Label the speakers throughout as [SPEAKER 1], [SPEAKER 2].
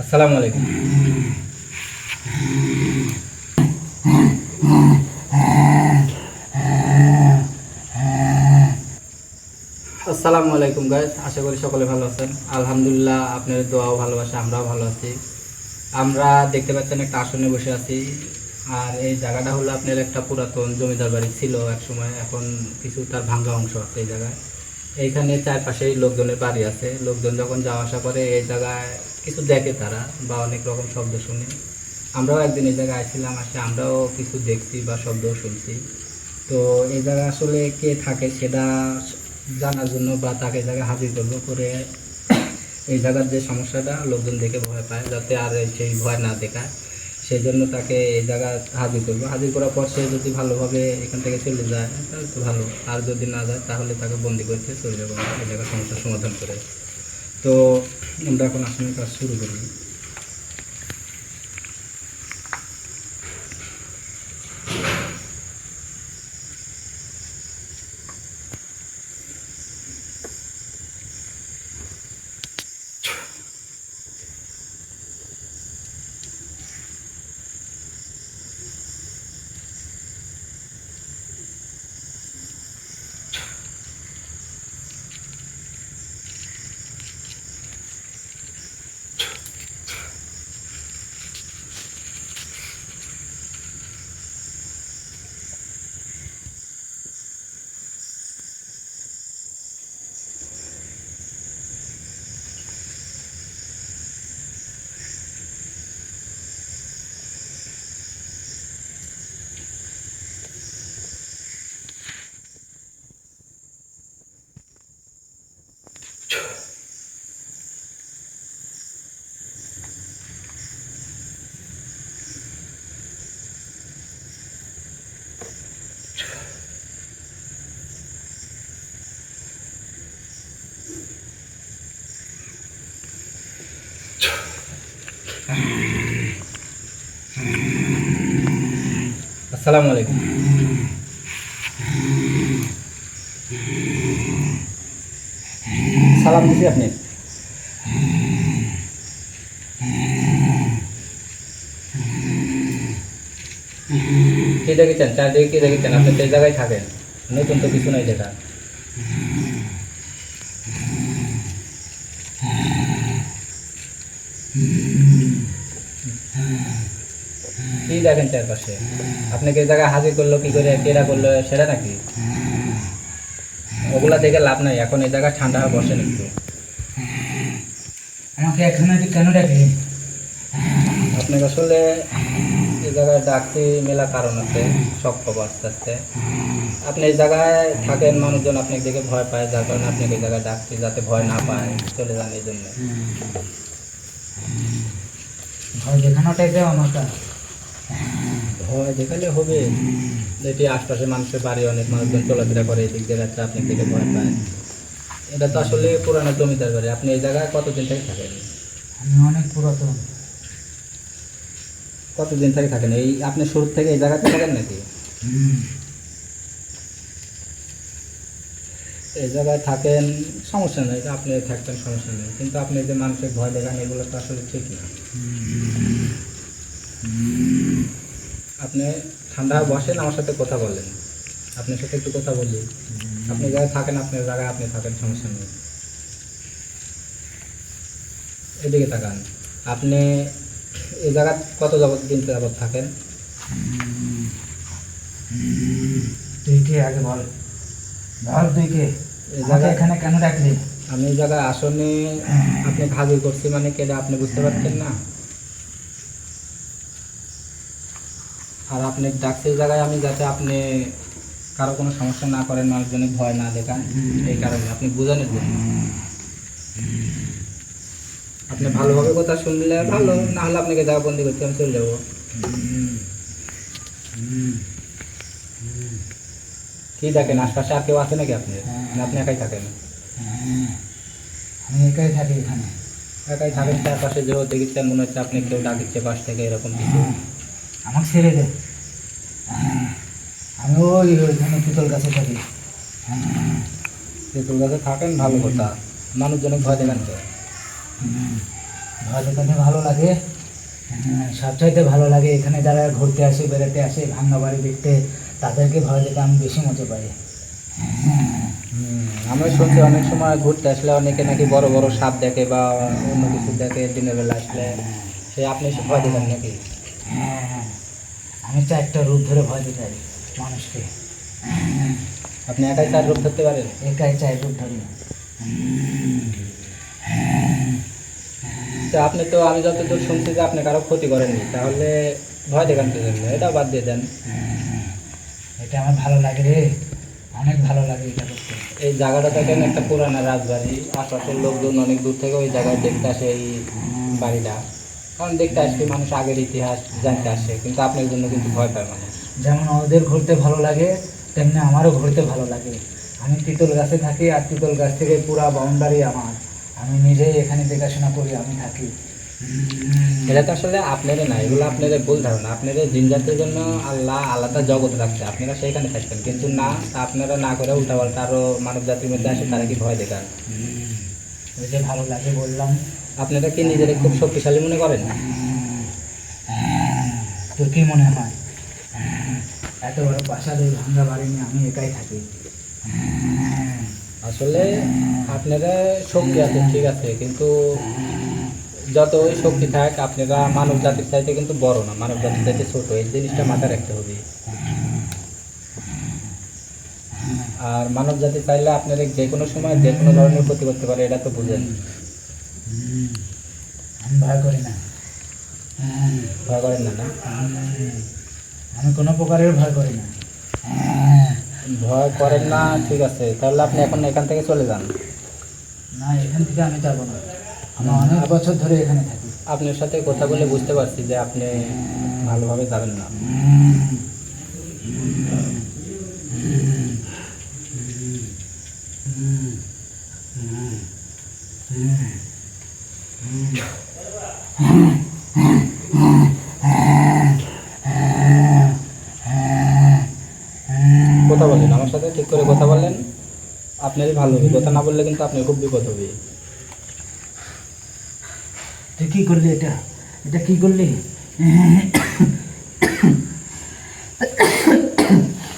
[SPEAKER 1] আসসালামু আলাইকুম। আসসালামু আলাইকুম গাইস আশা করি সকলে ভালো আছেন। আলহামদুলিল্লাহ, আপনাদের দোয়াও ভালোবাসা আমরাও ভালো আছি। আমরা দেখতে পাচ্ছেন একটা আসনে বসে আছি। আর এই জায়গাটা হলো আপনার একটা পুরাতন জমিদার বাড়ি ছিল এক সময়, এখন কিছু তার ভাঙ্গা অংশ আছে এই জায়গায়। এইখানে চারপাশেই লোকজনের বাড়ি আছে। লোকজন যখন যাওয়া আসা করে, এই জায়গায় কিছু দেখে তারা বা অনেক রকম শব্দ শুনে। আমরাও একদিন এই জায়গায় আসছিলাম, আসে আমরাও কিছু দেখছি বা শব্দও শুনছি। তো এই জায়গায় আসলে কে থাকে সেটা জানার জন্য বা তাকে জায়গায় হাজির করব করে এই জায়গার যে সমস্যাটা, লোকজন দেখে ভয় পায়, যাতে আর সেই ভয় না দেখায়। সেই জন্য তাকে এই জায়গা হাজির করব। হাজির করার পর সে যদি ভালোভাবে এখান থেকে চলে যায়, তাহলে তো ভালো। আর যদি না যায়, তাহলে তাকে বন্দি করতে চলে যাব এই জায়গার সমস্যার সমাধান করে। তো আমরা এখন আসামের কাজ শুরু করি। আসসালামু আলাইকুম। সালাম দিছি আপনি। কে দেখেছেন? চারদিকে কে দেখেছেন? আপনি সেই জায়গায় থাকেন। নতুন তো কিছু নাই দেখা কি দেখেন চারপাশে? আপনাকে এই জায়গায় হাজির করল কি করে কেরা করল সেটা নাকি? ওগুলা দেখে লাভ নাই এখন এই জায়গায় ঠান্ডা হয়ে বসেন একটু।
[SPEAKER 2] আমাকে এখানে কেন ডাকলি?
[SPEAKER 1] আপনাকে আসলে এই জায়গায় ডাকছি মেলা কারণ আছে শখ পাবো আস্তে আস্তে। আপনি এই জায়গায় থাকেন মানুষজন আপনাকে দেখে ভয় পায় যার কারণে আপনাকে এই জায়গায় ডাকছি যাতে ভয় না পায় চলে যান এই জন্য।
[SPEAKER 2] ভয় দেখানোটাই দেও আমাকে।
[SPEAKER 1] ভয় দেখালে হবে। এটি আশপাশে মানুষের বাড়ি অনেক মানুষজন চলাফেরা করে এদিক দিয়ে যাচ্ছে আপনি দেখে ভয় পায়। এটা তো আসলে পুরানো জমিদার বাড়ি। আপনি এই জায়গায় কতদিন থেকে থাকেন?
[SPEAKER 2] আমি অনেক পুরাতন।
[SPEAKER 1] কতদিন থেকে থাকেন? এই আপনি শুরু থেকে এই জায়গাতে থাকেন নাকি? এই জায়গায় থাকেন সমস্যা নেই আপনি থাকতেন সমস্যা নেই। কিন্তু আপনি যে মানুষের ভয় দেখান এগুলো তো আসলে ঠিক না। আপনি ঠান্ডা বসেন আমার সাথে কথা বলেন। আপনার সাথে একটু কথা বলি। আপনি জায়গায় থাকেন আপনার জায়গায় আপনি থাকেন সমস্যা নেই। এদিকে তাকান। আপনি এই জায়গা কত যাবত দিন যাবত থাকেন?
[SPEAKER 2] তুই কে আগে বল। বল তুই কে
[SPEAKER 1] এই জায়গায়
[SPEAKER 2] এখানে কেন ডাকলি?
[SPEAKER 1] আমি এই জায়গায় আসনে আপনি হাজির করছি মানে কেটে আপনি বুঝতে পারছেন না? আর আপনি ডাকছে জায়গায় আমি যাতে আপনি কারও কোনো সমস্যা না করেন মানুষজনের ভয় না দেখান এই কারণে। আপনি বোঝানোর জন্য আপনি ভালোভাবে কথা শুনলে ভালো না হলে আপনাকে জায়গা বন্দি করতে আমি চলে যাব। কি দেখেন আশপাশে আর কেউ আছে নাকি আপনি? না আপনি একাই থাকেন?
[SPEAKER 2] হ্যাঁ, আমি একাই থাকি এখানে।
[SPEAKER 1] একাই থাকেন চারপাশে যে দেখেছেন মনে হচ্ছে আপনি কেউ ডাকিচ্ছে পাশ থেকে এরকম কিছু।
[SPEAKER 2] আমাকে ছেড়ে দে। হ্যাঁ, আমি ওই ওইখানে পুতল গাছে থাকি। হ্যাঁ,
[SPEAKER 1] গাছে থাকেন ভালো কথা। মানুষজনক ভয় দেখান তো।
[SPEAKER 2] ভয় দেখাতে ভালো লাগে। সবচাইতে ভালো লাগে এখানে যারা ঘুরতে আসে বেড়াতে আসে ভাঙ্গা বাড়ি দেখতে তাদেরকে ভয় দেখে আমি বেশি মজা পাই।
[SPEAKER 1] হুম, আমি শুনছি অনেক সময় ঘুরতে আসলে অনেকে নাকি বড় বড় সাপ দেখে বা অন্য কিছু দেখে দিনের বেলা আসলে। সে আপনি ভয় দেখান নাকি?
[SPEAKER 2] হ্যাঁ, আমি চারটা রূপ ধরে ভয় দেখাই মানুষকে।
[SPEAKER 1] আপনি একাই চার রূপ ধরতে পারেন?
[SPEAKER 2] একাই চার রূপ ধরি।
[SPEAKER 1] তো আপনি তো আমি যতদূর শুনছি যে আপনি কারও ক্ষতি করেননি তাহলে ভয় দেখান জন্য? এটা বাদ দিয়ে দেন।
[SPEAKER 2] এটা আমার ভালো লাগে রে অনেক ভালো লাগে এটা করতে।
[SPEAKER 1] এই জায়গাটা দেখেন একটা পুরানা রাজবাড়ি আশপাশের লোকজন অনেক দূর থেকে ওই জায়গায় দেখতে আসে এই বাড়িটা। কারণ দেখতে আসবে মানুষ আগের ইতিহাস জানতে আসে কিন্তু আপনার জন্য কিন্তু ভয় পায় মানুষ।
[SPEAKER 2] যেমন ওদের ঘুরতে ভালো লাগে তেমনি আমারও ঘুরতে ভালো লাগে। আমি তিতল গাছে থাকি আর তিতল গাছ থেকে পুরা বাউন্ডারি আমার। আমি নিজেই এখানে দেখাশোনা করি আমি থাকি।
[SPEAKER 1] এটা তো আসলে আপনাদের না এগুলো আপনাদের ভুল ধারণা। আপনাদের জিনজাতের জন্য আল্লাহ আলাদা জগৎ রাখছে আপনারা সেইখানে থাকবেন। কিন্তু না আপনারা না করে উল্টাপাল্টা আরও মানব জাতির মধ্যে আসে তারা কি ভয় দেখান
[SPEAKER 2] ওই যে ভালো লাগে বললাম।
[SPEAKER 1] আপনারা কি নিজেদের খুব শক্তিশালী মনে করেন?
[SPEAKER 2] তোর কি মনে হয়? এত বড় বাসা ভাঙ্গা বাড়ি নিয়ে আমি একাই থাকি?
[SPEAKER 1] আসলে আপনারা শক্তি আছে ঠিক আছে কিন্তু যত ওই শক্তি থাক আপনারা মানব জাতির চাইতে কিন্তু বড় না। মানব জাতির চাইতে ছোট এই জিনিসটা মাথায় রাখতে হবে। আর মানব জাতি চাইলে আপনারা যে কোনো সময় যে কোনো ধরনের ক্ষতি করতে পারে এটা তো বুঝেন।
[SPEAKER 2] আমি ভয় করি না।
[SPEAKER 1] ভয় করেন না না?
[SPEAKER 2] আমি কোনো প্রকারের ভয় করি না।
[SPEAKER 1] ভয় করেন না ঠিক আছে। তাহলে আপনি এখন এখান থেকে চলে যান।
[SPEAKER 2] না এখান থেকে আমি যাব না। আমি অনেক বছর ধরে এখানে থাকি।
[SPEAKER 1] আপনার সাথে কথা বলে বুঝতে পারছি যে আপনি ভালোভাবে যাবেন না। কথা বলেন আমার সাথে ঠিক করে কথা বলেন। আপনারই ভালো হবে কথা না বললে কিন্তু আপনার খুব বিপদ হবে।
[SPEAKER 2] তুই কি করলি এটা? এটা কি করলি?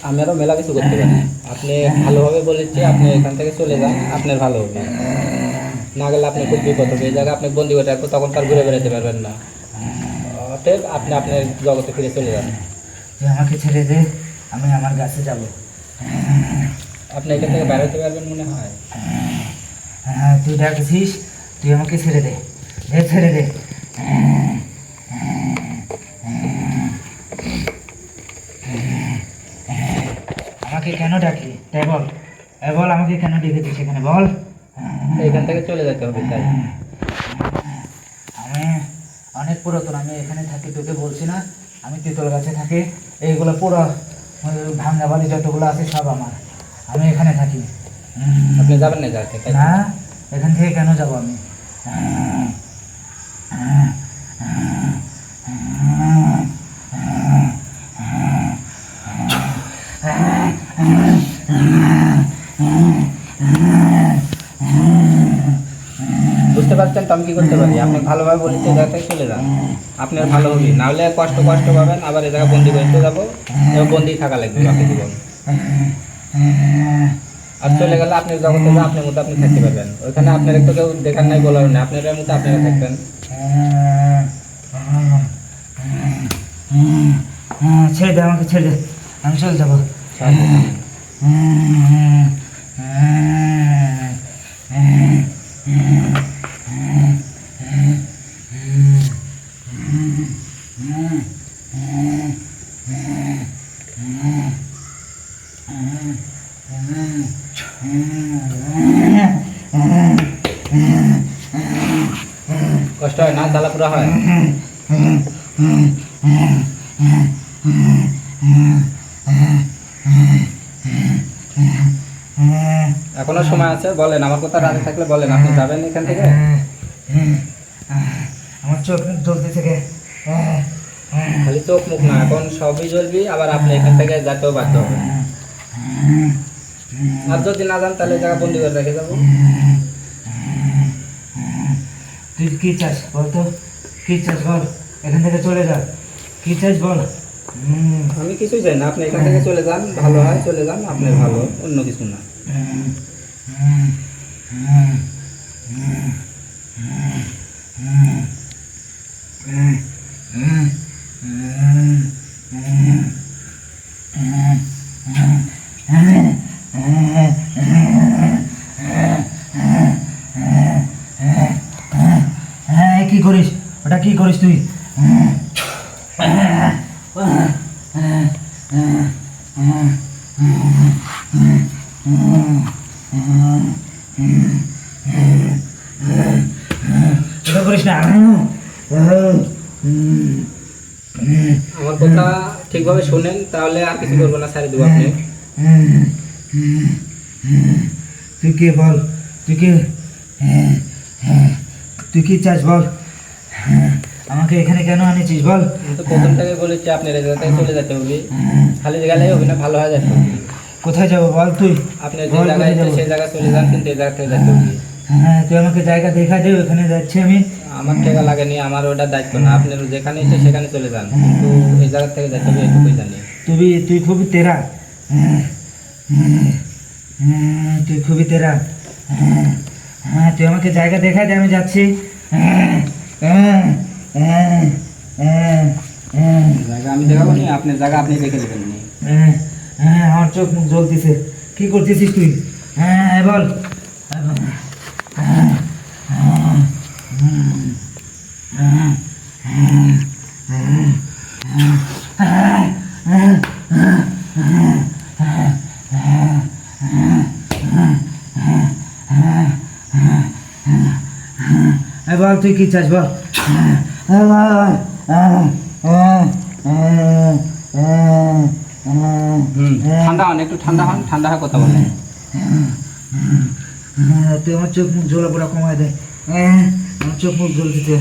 [SPEAKER 1] আমি আরও মেলা কিছু করতে পারি। আপনি ভালোভাবে বলেছি আপনি এখান থেকে চলে যান আপনার ভালো হবে। না গেলে আপনি খুব বিপদ হবে। এই জায়গায় আপনি বন্দি করে রাখব তখন তার ঘুরে বেড়াতে পারবেন না। অতএব আপনি আপনার জগতে ফিরে চলে যান।
[SPEAKER 2] তুই আমাকে ছেড়ে দে আমি আমার গাছে যাব।
[SPEAKER 1] আপনি এখান থেকে বেরোতে পারবেন মনে হয়।
[SPEAKER 2] হ্যাঁ তুই ডাকছিস তুই আমাকে ছেড়ে দে। দে ছেড়ে দে। আমাকে কেন ডাকি তাই বল। বল আমাকে কেন ডেকেছিস এখানে? বল।
[SPEAKER 1] এখান থেকে চলে যেতে হবে তাই।
[SPEAKER 2] আমি অনেক পুরাতন আমি এখানে থাকি তোকে বলছি না। আমি তেঁতুল গাছে থাকি। এইগুলো পুরো ভাঙা বালি বাড়ি যতগুলো আছে সব আমার। আমি এখানে থাকি।
[SPEAKER 1] আপনি যাবেন না যাতে হ্যাঁ
[SPEAKER 2] না এখান থেকে কেন যাব আমি?
[SPEAKER 1] পারছেন তো আমি কি করতে পারি? আপনি ভালোভাবে জায়গা থেকে চলে যান। আপনার ভালো হবে নাহলে কষ্ট কষ্ট পাবেন আবার এ জায়গায় বন্দি করতে যাব। এবং বন্দি থাকা লাগবে বাকি জীবন। আর চলে গেলে আপনি জগতে যা আপনার মতো আপনি থাকতে পারবেন। ওইখানে আপনার একটু কেউ দেখার নাই বলার নেই। আপনার মতো আপনারা থাকবেন।
[SPEAKER 2] ছেড়ে দে আমাকে ছেড়ে দে। আমি চলে যাব
[SPEAKER 1] কষ্ট হয় না জ্বালা পুরা হয় এখনও সময় আছে বলেন আমার কথা রাজি থাকলে বলেন আপনি যাবেন এখান থেকে?
[SPEAKER 2] আমার চোখ জ্বলতে থেকে।
[SPEAKER 1] খালি চোখ মুখ না এখন সবই জ্বলবি আবার আপনি এখান থেকে যেতেও বাধ্য হবেন। আর যদি না যান তাহলে জায়গা বন্দি করে রেখে যাব।
[SPEAKER 2] তুই কি চাস বল তো কি চাস বল? এখান থেকে চলে যা। কি চাইছ বল
[SPEAKER 1] আমি কিছুই চাই না আপনি এখান থেকে চলে যান ভালো হয় চলে যান আপনি ভালো অন্য কিছু না
[SPEAKER 2] কি করিস ওটা কি করিস তুই ওটা করিস না
[SPEAKER 1] আমার কথা ঠিকভাবে শোনেন, তাহলে আর কিছু করব না ছাড়ি দেবো আপনি
[SPEAKER 2] তুই কে বল? তুই কে? তুই কি চাস বল? আমাকে এখানে কেন আনিছিস বল?
[SPEAKER 1] প্রথম থেকে বলেছি আপনার থেকে চলে যেতে হবে। খালি গেলেই হবে না ভালো হয়ে যাবে।
[SPEAKER 2] কোথায় যাব বল তুই?
[SPEAKER 1] আপনি যে জায়গায়? সেই জায়গায় চলে যান কিন্তু এই জায়গা থেকে যেতে হবে।
[SPEAKER 2] হ্যাঁ তুই আমাকে জায়গা দেখা দে ওখানে যাচ্ছি আমি।
[SPEAKER 1] আমার টাকা লাগেনি আমার ওটা দায়িত্ব না। আপনি যেখানে ইচ্ছে সেখানে চলে যান। কিন্তু এই জায়গা থেকে যেতে হবে এটুকুই জানি।
[SPEAKER 2] তুই তুই খুবই তেরা। তুই খুবই তেরা। হ্যাঁ তুই আমাকে জায়গা দেখা দে আমি যাচ্ছি।
[SPEAKER 1] জায়গা আমি দেখাবো নি আপনার জায়গা আপনি দেখে দেবেন নি
[SPEAKER 2] হ্যাঁ আমার চোখ মুখ জ্বলতেছে কি করতেছিস তুই হ্যাঁ বল এই বল তুই কি চাস বল?
[SPEAKER 1] হুম ঠান্ডা হন একটু ঠান্ডা হন ঠান্ডা হয়ে কথা বলেন।
[SPEAKER 2] তুই আমার চোখ মুখ জ্বলা পোড়া কমায় দে। আমার চোখ মুখ জ্বলতেছে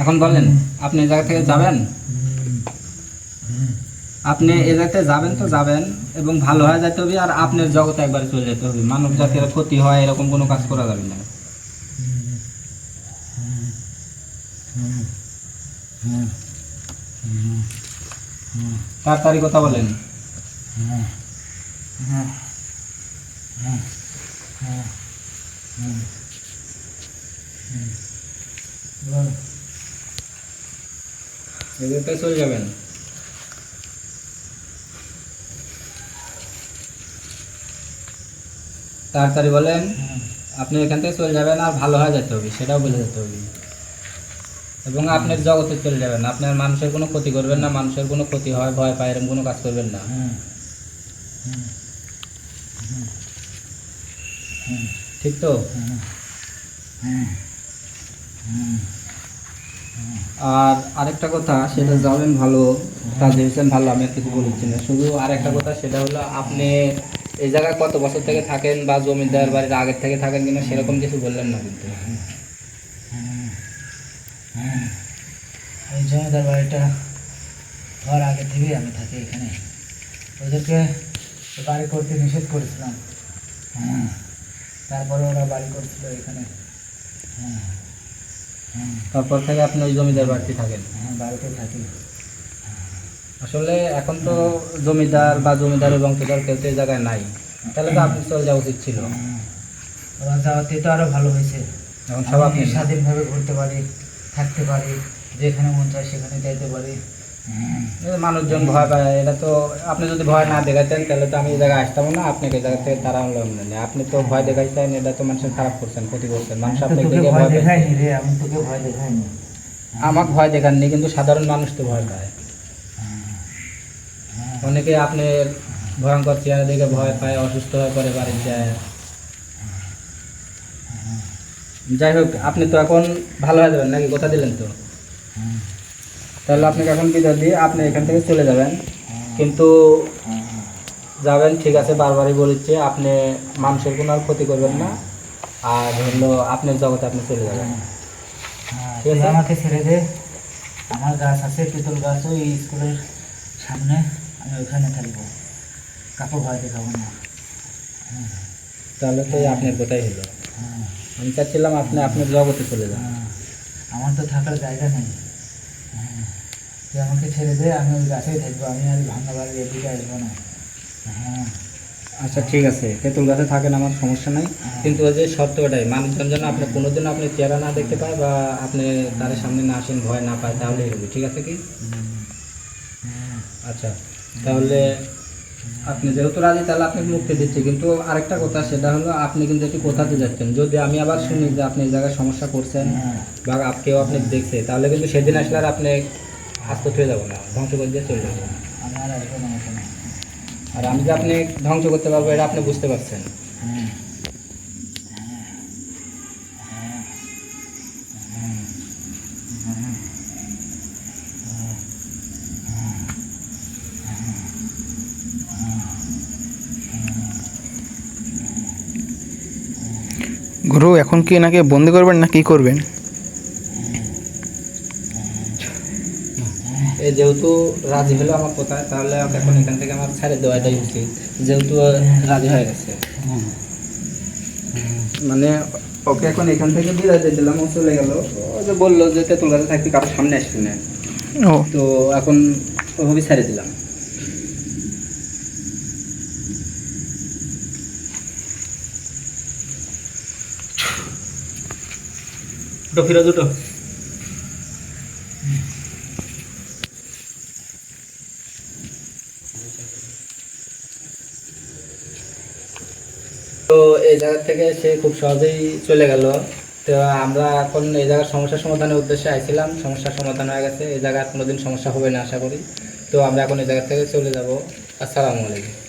[SPEAKER 1] এখন বলেন আপনি এই জায়গা থেকে যাবেন? আপনি এই জায়গাতে যাবেন তো যাবেন এবং ভালো হয়ে যেতে হবে আর আপনার জগতে একবার চলে যেতে হবে। মানব জাতির ক্ষতি হয়, এরকম কোনো কাজ করা যাবে না। তাড়াতাড়ি কথা বলেন? চলে যাবেন। তাড়াতাড়ি বলেন আপনি এখান থেকে চলে যাবেন আর ভালো হয়ে যেতে হবে সেটাও বলে যেতে হবে। এবং আপনার জগতে চলে যাবেন আপনার মানুষের কোনো ক্ষতি করবেন না মানুষের কোনো ক্ষতি হয় ভয় পায় এরকম কোনো কাজ করবেন না। ঠিক তো? আর আরেকটা কথা সেটা যাবেন ভালো কাজে হয়েছেন ভালো আমি কিছু বলেছি না শুধু আরেকটা কথা সেটা হলো আপনি এই জায়গায় কত বছর থেকে থাকেন বা জমিদার বাড়ির আগের থেকে থাকেন কিনা সেরকম কিছু বললেন না কিন্তু।
[SPEAKER 2] এই জমিদার বাড়িটা হওয়ার আগে থেকেই আমি থাকি এখানে। ওদেরকে বাড়ি করতে নিষেধ করেছিলাম। হ্যাঁ তারপরে ওরা বাড়ি করছিল এখানে। হ্যাঁ হ্যাঁ।
[SPEAKER 1] তারপর থেকে আপনি ওই জমিদার বাড়িতে থাকেন?
[SPEAKER 2] হ্যাঁ বাড়িতে থাকি।
[SPEAKER 1] আসলে এখন তো জমিদার বা জমিদারের বংশধর কেউ তো এই জায়গায় নাই। তাহলে তো আপনি চলে যাওয়া উচিত ছিল।
[SPEAKER 2] ওরা যাওয়াতে তো আরও ভালো হয়েছে।
[SPEAKER 1] এখন সব আপনি
[SPEAKER 2] স্বাধীনভাবে ঘুরতে পারি থাকতে পারি যেখানে মন চায় সেখানে যাইতে পারি।
[SPEAKER 1] মানুষজন ভয় পায় এটা তো আপনি যদি ভয় না দেখাতেন তাহলে তো আমি এই জায়গায় আসতাম না আপনাকে এই জায়গা থেকে তারা আনলাম না। আপনি তো ভয় দেখাইছেন এটা তো মানুষের খারাপ করছেন ক্ষতি করছেন। মানুষ আপনাকে দেখে
[SPEAKER 2] ভয় দেখাইনি রে আমি তোকে ভয় দেখাইনি।
[SPEAKER 1] আমাকে ভয় দেখাননি কিন্তু সাধারণ মানুষ তো ভয় পায়। অনেকে আপনার ভয়ঙ্কর চেহারা দেখে ভয় পায়, অসুস্থ হয়ে পড়ে বাড়ি যায়। যাই হোক, আপনি তো এখন ভালো হয়ে যাবেন নাকি? কথা দিলেন তো। তাহলে আপনাকে এখন বিদায় দিয়ে আপনি এখান থেকে চলে যাবেন। কিন্তু যাবেন, ঠিক আছে, বারবারই বলেছি, আপনি মানুষের কোনো আর ক্ষতি করবেন না। আর হলো আপনার জগতে আপনি চলে যাবেন।
[SPEAKER 2] আমাকে ছেড়ে দে। আমার গাছ আছে তেঁতুল গাছ ওই স্কুলের সামনে। আমি ওখানে থাকব। কাপড় ভয় দেখাবো না।
[SPEAKER 1] তাহলে তো এই আপনার কথাই হলো।
[SPEAKER 2] হ্যাঁ।
[SPEAKER 1] আমি চাচ্ছিলাম আপনি আপনার জগতে চলে যান।
[SPEAKER 2] হ্যাঁ, আমার তো থাকার জায়গা নেই। হ্যাঁ, তুই আমাকে ছেড়ে দে আমি ওই গাছেই থাকব। আমি আর ভাঙা বাড়ির এদিকে আসব না। হ্যাঁ।
[SPEAKER 1] আচ্ছা ঠিক আছে। তেঁতুল গাছে থাকেন আমার সমস্যা নাই। কিন্তু ওই যে শর্তটাই মানুষজন যেন আপনি কোনোদিন আপনি চেহারা না দেখতে পায় বা আপনি তার সামনে না আসেন ভয় না পায় তাহলেই হবে। ঠিক আছে কি?
[SPEAKER 2] হ্যাঁ,
[SPEAKER 1] আচ্ছা। তাহলে আপনি যেহেতু রাজি তাহলে আপনি মুক্তি দিচ্ছি কিন্তু আরেকটা কথা সেটা হলো আপনি কিন্তু একটু কোথাতে যাচ্ছেন। যদি আমি আবার শুনি যে আপনি এই জায়গায় সমস্যা করছেন
[SPEAKER 2] হ্যাঁ,
[SPEAKER 1] বা আপ- কেউ আপনি দেখছে তাহলে কিন্তু সেদিন আসলে আর আপনি আস্ত হয়ে যাব না ধ্বংস করে দিয়ে চলে যাব।
[SPEAKER 2] আর
[SPEAKER 1] আমি যে আপনি ধ্বংস করতে পারব এটা আপনি বুঝতে পারছেন।
[SPEAKER 3] গুরু এখন কি এনাকে বন্দি করবেন না কি করবেন?
[SPEAKER 1] যেহেতু রাজি হলো আমার কথা তাহলে এখন এখান থেকে আমার ছেড়ে দেওয়াটাই উচিত যেহেতু রাজি হয়ে গেছে। মানে ওকে এখন এখান থেকে বিদায় দিয়ে দিলাম ও চলে গেল। ও যে বলল যে তেঁতুল গাছে থাকতে কারোর সামনে আসবি না। তো এখন ওভাবে ছেড়ে দিলাম। উঠো ফিরোজ উঠো তো এই জায়গা থেকে সে খুব সহজেই চলে গেল। তো আমরা এখন এই জায়গার সমস্যা সমাধানের উদ্দেশ্যে আইছিলাম। সমস্যার সমাধান হয়ে গেছে। এই জায়গায় কোনোদিন সমস্যা হবে না, আশা করি। তো আমরা এখন এই জায়গা থেকে চলে যাব। আসসালামু আলাইকুম।